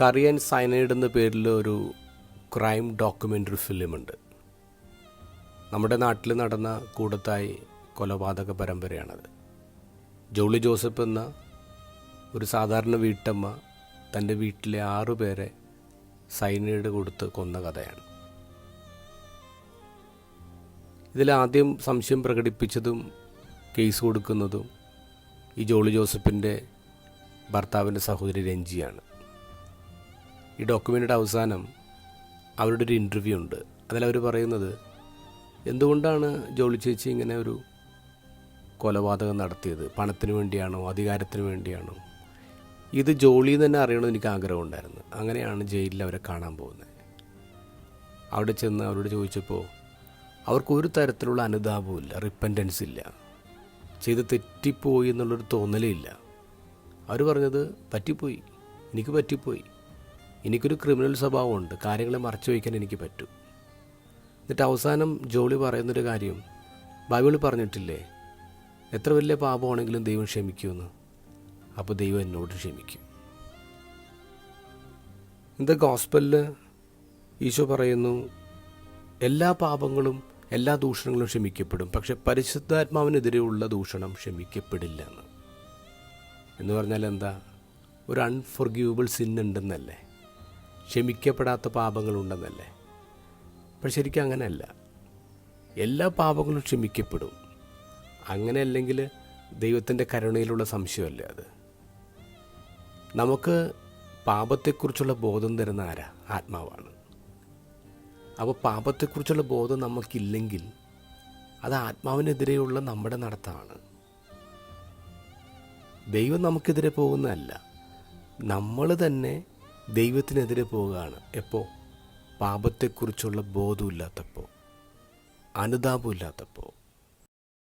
കറിയൻ cyanide എന്ന പേരിൽ ഒരു ക്രൈം ഡോക്യുമെന്ററി ഫിലിമുണ്ട് നമ്മുടെ നാട്ടിൽ നടന്ന കൂടത്തായി കൊലപാതക പരമ്പരയാണത്. ജോളി ജോസഫ് എന്ന ഒരു സാധാരണ വീട്ടമ്മ തന്റെ വീട്ടിലെ ആറു പേരെ സൈനൈഡ് കൊടുത്ത് കൊന്ന കഥയാണ്. ഇതിലാദ്യം സംശയം പ്രകടിപ്പിച്ചതും കേസ് കൊടുക്കുന്നതും ഈ ജോളി ജോസഫിന്റെ ഭർത്താവിന്റെ സഹോദരി രഞ്ജിയാണ്. ഈ ഡോക്യുമെന്റിന്റെ അവസാനം അവരുടെ ഒരു ഇന്റർവ്യൂ ഉണ്ട്. അതിലവർ പറയുന്നത് എന്തുകൊണ്ടാണ് ജോളി ചേച്ചി ഇങ്ങനെ ഒരു കൊലപാതകം നടത്തിയത്? പണത്തിന് വേണ്ടിയാണോ? അധികാരത്തിന് വേണ്ടിയാണോ? ഇത് ജോളി തന്നെ അറിയണമെന്ന് എനിക്ക് ആഗ്രഹമുണ്ടായിരുന്നു. അങ്ങനെയാണ് ജയിലിൽ അവരെ കാണാൻ പോകുന്നത്. അവിടെ ചെന്ന് അവരോട് ചോദിച്ചപ്പോൾ അവർക്ക് ഒരു തരത്തിലുള്ള അനുതാപവും ഇല്ല റിപ്പന്റൻസ് ഇല്ല. ചെയ്ത് തെറ്റിപ്പോയി എന്നുള്ളൊരു തോന്നലേ ഇല്ല. അവർ പറഞ്ഞത് പറ്റിപ്പോയി. എനിക്ക് പറ്റിപ്പോയി. എനിക്കൊരു ക്രിമിനൽ സ്വഭാവമുണ്ട്. കാര്യങ്ങളെ മറച്ചു വയ്ക്കാൻ എനിക്ക് പറ്റും. എന്നിട്ട് അവസാനം ജോളി പറയുന്നൊരു കാര്യം ബൈബിൾ പറഞ്ഞിട്ടില്ലേ? എത്ര വലിയ പാപമാണെങ്കിലും ദൈവം ക്ഷമിക്കുമെന്ന്. അപ്പോൾ ദൈവം എന്നോട് ക്ഷമിക്കും. ഇന്ന് ഗോസ്പലിൽ ഈശോ പറയുന്നു എല്ലാ പാപങ്ങളും എല്ലാ ദൂഷണങ്ങളും ക്ഷമിക്കപ്പെടും. പക്ഷെ പരിശുദ്ധാത്മാവിനെതിരെയുള്ള ദൂഷണം ക്ഷമിക്കപ്പെടില്ല എന്ന്. എന്ന് പറഞ്ഞാൽ എന്താ ഒരു അൺഫോർഗ്യൂബിൾ സിൻ ഉണ്ടെന്നല്ലേ? ക്ഷമിക്കപ്പെടാത്ത പാപങ്ങളുണ്ടെന്നല്ലേ? പക്ഷെ ശരിക്കും അങ്ങനെയല്ല. എല്ലാ പാപങ്ങളും ക്ഷമിക്കപ്പെടും. അങ്ങനെ അല്ലെങ്കിൽ ദൈവത്തിന്റെ കരുണയിലുള്ള സംശയമല്ലേ അത്? നമുക്ക് പാപത്തെക്കുറിച്ചുള്ള ബോധം തരുന്ന ആരാ? ആത്മാവാണ്. അപ്പോൾ പാപത്തെക്കുറിച്ചുള്ള ബോധം നമുക്കില്ലെങ്കിൽ അത് ആത്മാവിനെതിരെയുള്ള നമ്മുടെ നടത്തമാണ്. ദൈവം നമുക്കെതിരെ പോകുന്നതല്ല. നമ്മൾ തന്നെ ദൈവത്തിനെതിരെ പോവുകയാണ്. എപ്പോൾ പാപത്തെക്കുറിച്ചുള്ള ബോധമില്ലാത്തപ്പോൾ അനുതാപമില്ലാത്തപ്പോൾ